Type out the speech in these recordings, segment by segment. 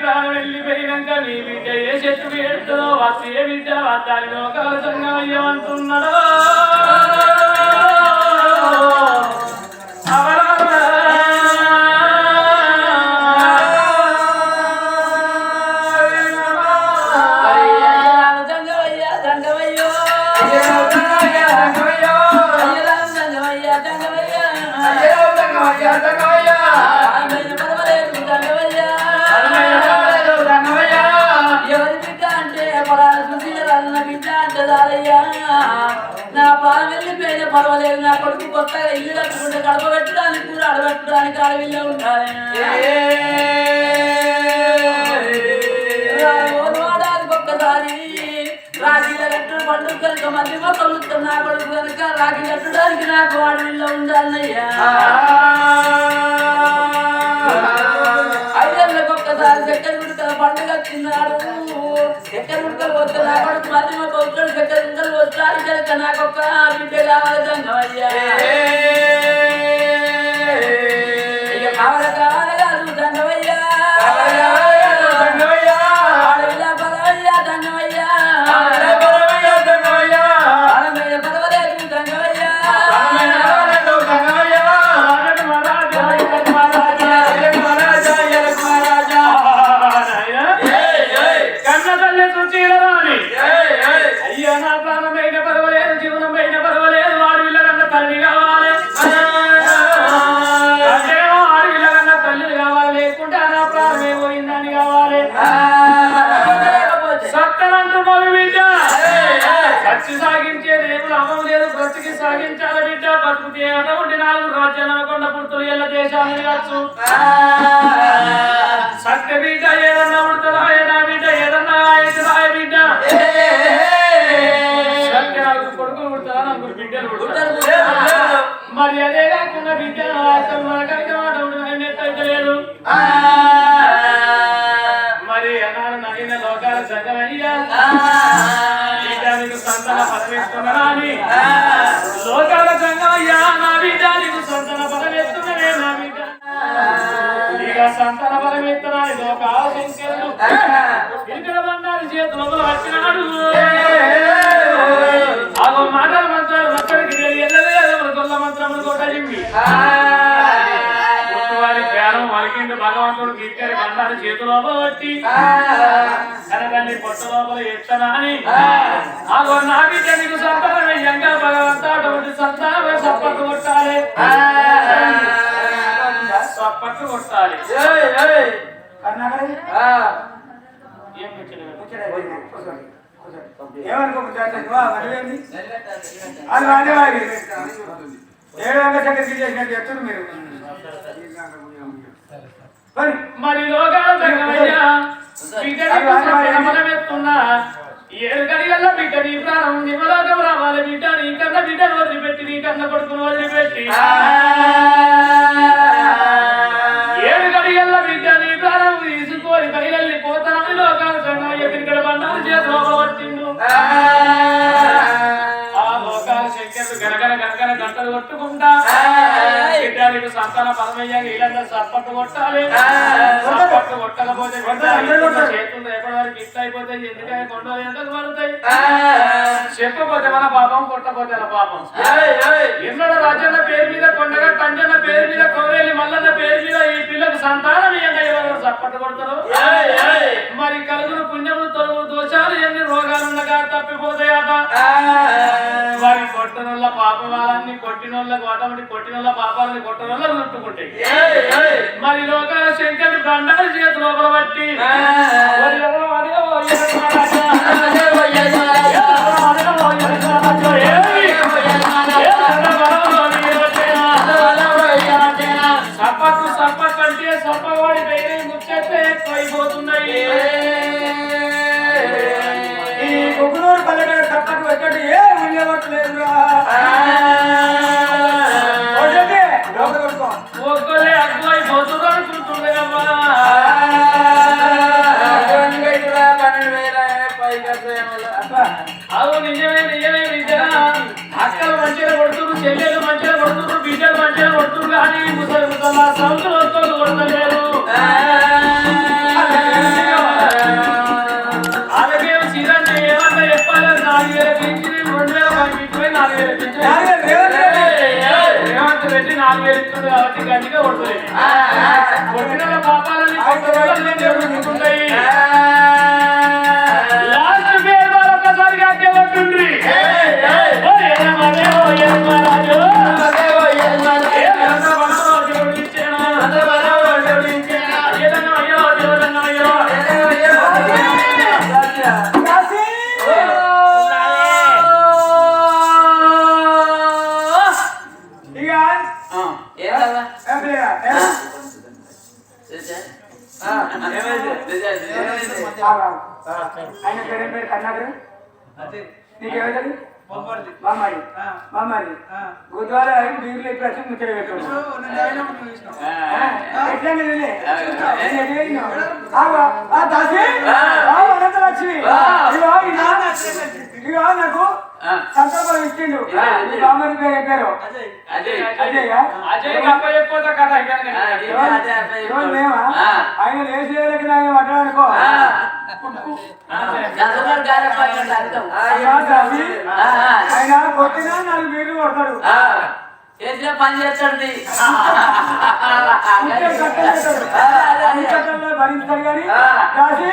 ప్రాణం వెళ్ళిపోయినాక నీ బిడ్డ ఏ చెట్టు పెడుతుందో వస్తే ఏ బిడ్డ దాని లోకాల సంగం అయ్యమంటున్నాడో నా పర్వాలేదు నా కొడుకు కొత్తగా ఇల్లు కట్టుకుంటే గడప పెట్టడానికి కూర అడబెట్టడానికి అడవిలో ఉండాలి. ఒక్కసారి రాఖీ కట్టు పండుగ కనుక మధ్య నా కొడుకు కనుక రాఖీ కట్టడానికి నాకు అడవిలో ఉండాలయ్యా. ఐదేళ్ళకి ఒక్కసారి చక్కెర గుడికల పండుగ వచ్చినాడు చక్కెర గుడికలు వస్తే నా కొడుకు మధ్య మొక్క వచ్చాడు చక్కెర గుడికలు వస్తాడు కనుక నాకు ఒక్క బిడ్డ కావాలి దంగమయ్యా ఇక కావాలి కావాలి దేశాలు కావచ్చు సత్య బిడ్డ ఏదన్నా ఉడతరా ఏదా బిడ్డ? ఏదన్నా రాయ బిడ్డ? సత్య నాకు కొడుకులు పుడతారా నాకు బిడ్డలు మరి అదే కాకుండా బిడ్డ సంతాన పరమేత్తనాన్ని లోకాల సంఖ్యలు ఇక్కడ బండారి చేతుల వచ్చినాడు ఆగో మాటల మంత్రాలు ఒక్కడికి తెలియలేదు గొల్ల మంత్రములు కొట్టలింది వారి ప్రాణం వలికిండు భగవంతుడు గిక్కరి బండారి చేతిలో పట్టి కనకల్లి పొట్ట లోపల ఎత్తనా అని ఆగో నా బిడ్డ నీకు సంతానం భగవంతా అటువంటి సంతానమే సప్పట్టు కొట్టాలి అది వాడే వాడి ఏడు వందల చక్కర చేసినట్టు చెప్తున్నారు మీరు మరి మరి లోకాల సంగమయ్యా బిడ్డని బలమెత్తున్నా ఏడు గడియల్లో బిడ్డ నీ ప్రాణం నిమలోకం రావాలి బిడ్డ. నీ కన్న బిడ్డను వదిలిపెట్టి నీ కన్న కొడుకును వదిలిపెట్టి. గంటలు కొట్టుకుంటా. బిడ్డలకు సంతాన పరమయ్య ఇళ్ళంతా సప్పట్టు కొట్టాలి. సప్పట్టు కొట్టకపోతే చేతులు ఎప్పటి వరకు ఇష్ట అయిపోతే ఎందుకంటే కొండలు ఎందుకు పడతాయి? చెప్పకపోతే మన పాపం కొట్టకపోతే మన పాపం. ఎన్నడ రాజన్న పేరు మీద కొండగా టంజన్న పేరు మీద కౌరేలి మల్లన్న పేరు మీద ఈ పిల్లకు సంతానం ఏంటో ఎవరు సప్పట్టు కొడతారు? మరి కలుగురు పుణ్యములు తొలుగు దోషాలు ఎన్ని రోగాలుండగా తప్పిపోతాయట వారి కొట్టనోళ్ళ పాపం వాళ్ళని కొట్టినోళ్ళకి వాటమటి కొట్టినోళ్ళ పాపాలని కొట్టనోళ్ళ చుట్టుకుంటాయి మరి లోకాల శంకరుని బండారు చేతి లోపల బట్టి ఒరియో, ఒరియో, ఒరియో మహారాజా. ఏ ఒరియో, ఒరియో అక్కలు మంచిగా కొడుతున్నారు చెల్లెలు మంచిగా కొడుతున్నారు బిడ్డలు మంచిగా కొడుతున్నారు కానీ ముసలి ముసలి సంవత్సరం వస్తుంది కొడతలేరు అలాగే సీరన్న ఏమన్నా చెప్పాలి నాలుగు వేల పెంచి రెండు వేల పంపించిపోయి నాలుగు వేల పెంచి నాలుగు వేలు రేవంత్ రెడ్డి. రేవంత్ రెడ్డి నాలుగు వేలు ఇస్తుంది కాబట్టి గట్టిగా కొడుతుంది కొట్టిన పాపాలని ఆయన పేరు పేరు కన్నాడు నీకేమైంది మామాడి మామాడి బుధవార బీర్లు వచ్చి ముచ్చట నాకు సంతర్పణ ఇచ్చిండు. బామ్మడి పేరు ఏం పేరు? అజయ్గా అజయ్. గప్ప చెప్పిపోతా కథ ఇంకా ఎవరు? మేమా? ఆయన లేచి లేక ఆయన పడ్డాడనుకో ఆయన కొట్టినా నాలుగు బీర్లు కొడతాడు. చేసిన పని చేస్తాడు. భరించాడు కానీ దాసి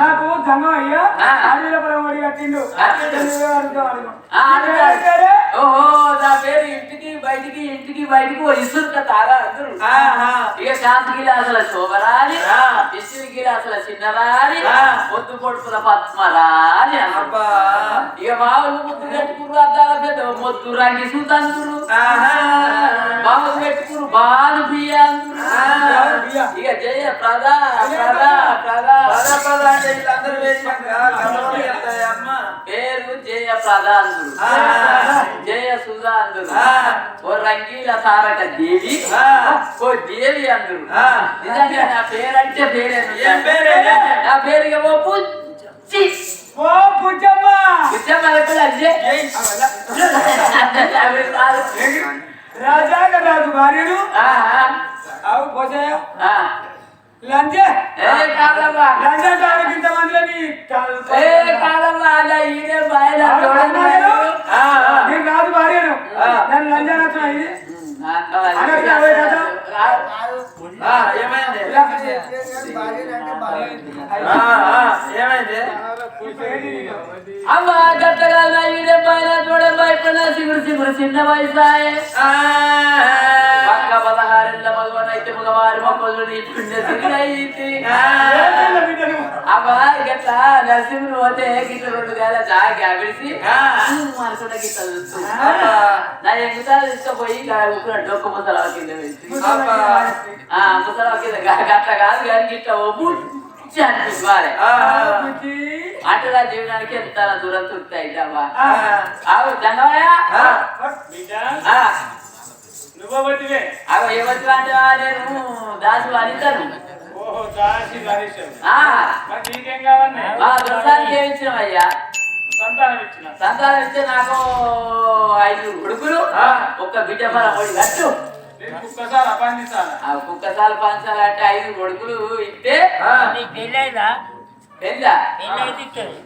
నాకు సంఘం అయ్యా. ఆడవిల పరమడి కట్టిండు. ఓహో నా పేరు ఇంటికి బయటికి ఇంటికి బయటికి ఇసురు అందరు. ఇక శాంతి గిలాసుల శోభరాని ఇసురు గిలాసుల చిన్నరాని పొద్దు పొడుపుల పద్మరాని ఇక మా ఊళ్ళు ముద్దు పెట్టుకురు అద్దాల పెద్ద మొద్దు రంగి సుతంతురు బాబు ఇక జయ ప్రదా ప్రదా ప్రదా. పేరు జయ ప్రధానుడు జయ సుధాంధుడు ఓ రంగీల తారక దేవి ఓ దేవి అందుడు నిజంగా నా పేరంటే పేరే? నా పేరు ఓ పుచ్చి ఓ పుచ్చమ్మ పుచ్చమ్మ రాదు. రాజాక రాజు భార్యను ఆహా. అవు పోసాయ. లంచే? ఏ కాదమ్మా. కాదమ్మా అలా నేను? భార్యను. నచ్చిన ఇది. అమ్మ గట్టగా పైన చూడ భయపడిన సిగురు సిగురు చిన్న వయసాయే అమ్మ గట్ల నరసింహుడు పోతే గిట్ల రెండు గాల జాగి అవిడిసి మనసుడ గిట్ల చూస్తూ. నా ఎగుతాలు తీసుకుపోయి ఉక్కున డొక్క ముసల కింద ఆ ముసల కింద గట్ల కాదు కానీ గిట్ల బుచ్చి అనిపించాలి ఆటల జీవనానికి ఎంత దూరం తుర్తాయి అమ్మా అవు దండవయ్య. బిడ్డ ఆ, నువ్వు అగో ఏమొచ్చు అంటే నేను దాసు అనితను ఓహో దాసి నీకేం కావాలి? మా దొరసానికి ఏమిచ్చినవయ్యా సంతానం ఇస్తే నాకు ఐదు కొడుకులు ఒక్క బిడ్డ ఫలం ఒకటి కట్టు. కుక్కసాలు పంచాలంటే ఐదు కొడుకులు ఇస్తే నీకు పెళ్ళైందా? పెళ్ళా పెళ్ళైతే ఇస్తుంది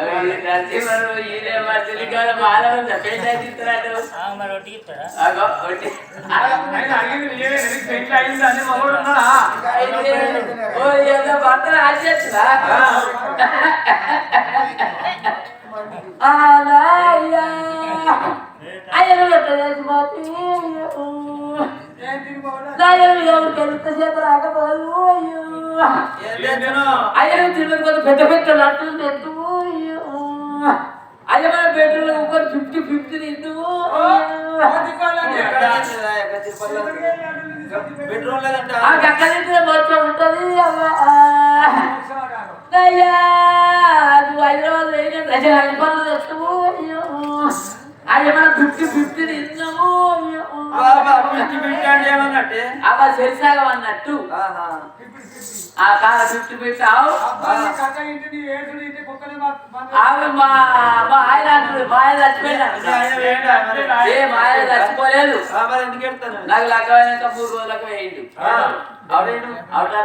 అవి నరసింహరు ఈయన మధ్యలో కాదు మానవులు పెళ్ళి అయితే ఇస్తున్నాడు మరి ఒట్టి ఇస్తారా అగో ఒకటి ఆయన అడిగింది నీవే నీకు పెళ్ళి అయింది అని మగవాడు ఉన్నాడా అయితే, ఓ ఏదో భర్తను ఆచేస్తున్నా అలాయ్యా అయ్యను పెట్టలేదు మాతి నాయను ఎవరు పెద్ద చేత రాకపోదు అయ్యను తిరుమల కొంత పెద్ద పెద్ద లడ్డు తెద్దు అయ్య. మన బెడ్రూమ్ ఇంకొక ఫిఫ్టీ ఫిఫ్టీ ఆ గక్క తింటే మొత్తం ఉంటది అయ్యా నువ్వు హైదరాబాద్ ప్రజలు పనులు తెస్తావు అయ్యో అయ్యా. మనం ఫిఫ్టీ ఫిఫ్టీ అయ్యో పిచ్చి పిచ్చి అంటే ఏమన్నట్టే? అబ్బా సరిసాగం అన్నట్టు. ఆ కాల ఫిఫ్టీ మా ఆయన అంటుడు? ఏ ఆయన చచ్చిపోలేదు. ఆ, మరి ఎందుకు వెళ్తాను నాకు లగ్గమైనాక మూడు రోజులకు వేయండు. ఆ. అవును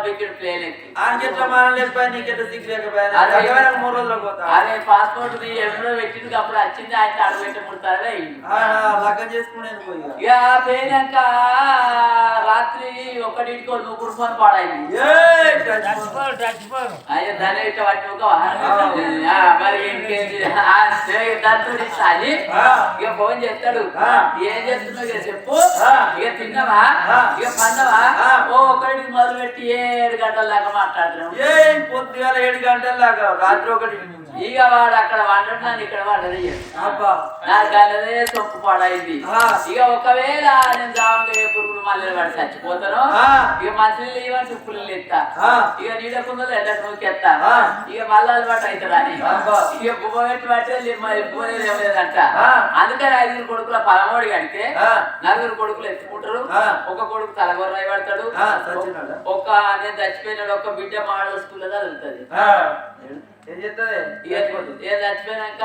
వికెట్ మూడు రోజులకు పోతా పాస్పోర్ట్ ఎప్పుడో పెట్టిండు అప్పుడు వచ్చింది ఆయన అడుగు పెట్టి ముడతారు వేయండు ఆహా, లగ్గం చేసుకునేది పోయి ఇక పోయినాక రాత్రి ఒకటింటికి నువ్వు పాడైంది అయ్యో ఇట్ట మరి ఇంకేంటి దాంతో ఆ. ఇక ఫోన్ చేస్తాడు ఆ. ఏం చేస్తున్నావు చెప్పు ఆ. ఇక తిన్నావా ఆ. ఇక పన్నవా ఆ. ఓ ఒకటి మొదలు పెట్టి ఏడు గంటల దాకా మాట్లాడుతున్నాం ఏ పొద్దుగాల ఏడు గంటల దాకా రాత్రి ఒకటి నుంచి ఇక వాడు అక్కడ వండడు నన్ను ఇక్కడ వండదు నాకు అన్నదే తొప్పు పాడైంది. ఇక ఒకవేళ నేను జామంగా ఏ పురుగులు మళ్ళీ వాడు చచ్చిపోతాను. ఇక మంత్రులు ఇవ్వని చుప్పులు ఎత్తా. ఇక నీడ కుందలు ఎండ నూకెత్తా. ఇక మళ్ళీ అలవాటు అవుతుంది అని. ఇక బువ్వ పెట్టి పట్టే ఆ. అందుకని ఐదుగురు కొడుకుల పదమూడు కడితే. నలుగురు కొడుకులు ఎత్తుకుంటారు. ఒక కొడుకు తలగొర్రాయి పడతాడు? ఒక నేను చచ్చిపోయినాడు ఒక బిడ్డ మోడల్ స్కూల్లో చదువుతుంది. ఆ, ఏం చెప్తుంది ఇక ఇక చచ్చిపోయినాక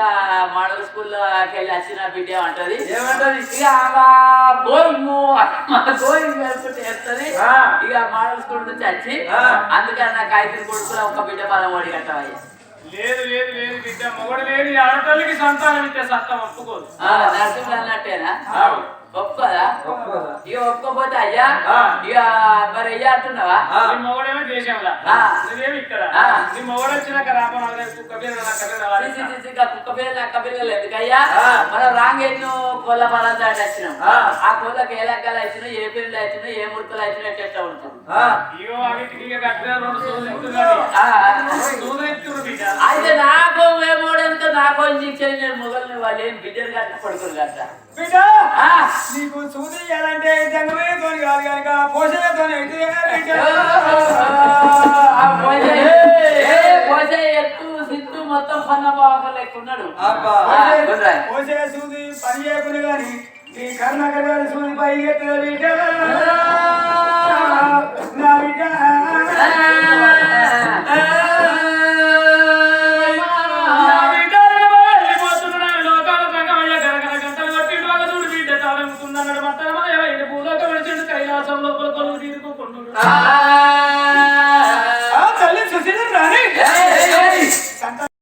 మోడల్ స్కూల్లో వెళ్ళి వచ్చిన బిడ్డ ఏమంటది? ఏమంటది? ఇక గోయింగు. గోయింగ్ అనుకుంటే చెప్తుంది ఆ. ఇక మోడల్ స్కూల్ నుంచి వచ్చి. అందుకని నాకు ఐదు కొడుకులు ఒక బిడ్డ పదం ఓడి కట్టవయ్యా లేదు లేదు లేదు బిడ్డ. మొగడు లేదు ఆడతల్లికి సంతానం ఇచ్చే సత్తం ఒప్పుకోదు. నరసింహులు అన్నట్టేనా? అవును. ఒప్పుకోదా? ఇక ఒప్పుకోపోతే అయ్యా ఆ. ఇక మరి అయ్యా అంటున్నావా. నీ మొగడేమో దేశంలో. నువ్వేమి ఇక్కడ. నీ మొగడు వచ్చినాక రామ నాలుగు కుక్క నా ఇక కుక్క పిల్లలు అక్క పిల్లలు ఎందుకయ్యా? ఆ. మనం రాంగ్ ఎన్నో కోళ్ళ దాటి వచ్చినాం ఆ. కోళ్ళకి ఏ లెక్కలు వచ్చినా ఏ పిల్లలు వచ్చినా ఏ ముడతలు వచ్చినా ఎట్లా ఉంటుంది. అయితే నాకు ఏమోడనుక నాకు ఇంజక్షన్ నేను మొగల్ని వాళ్ళు ఏం బిడ్డలు కట్ట పడుకోరు కట్ట బిడ్డ! ఆ. నీకు సూది ఇవ్వాలంటే జంగమేతో కాదు కనుక పోసే ఎత్తు సిత్తు మొత్తం పన్న బాగా. పోసే సూది పని చేయకుండా కానీ నీ కర్ణాకర్ గారి సూది పై ఎత్తున బిడ్డ. నా బిడ్డ.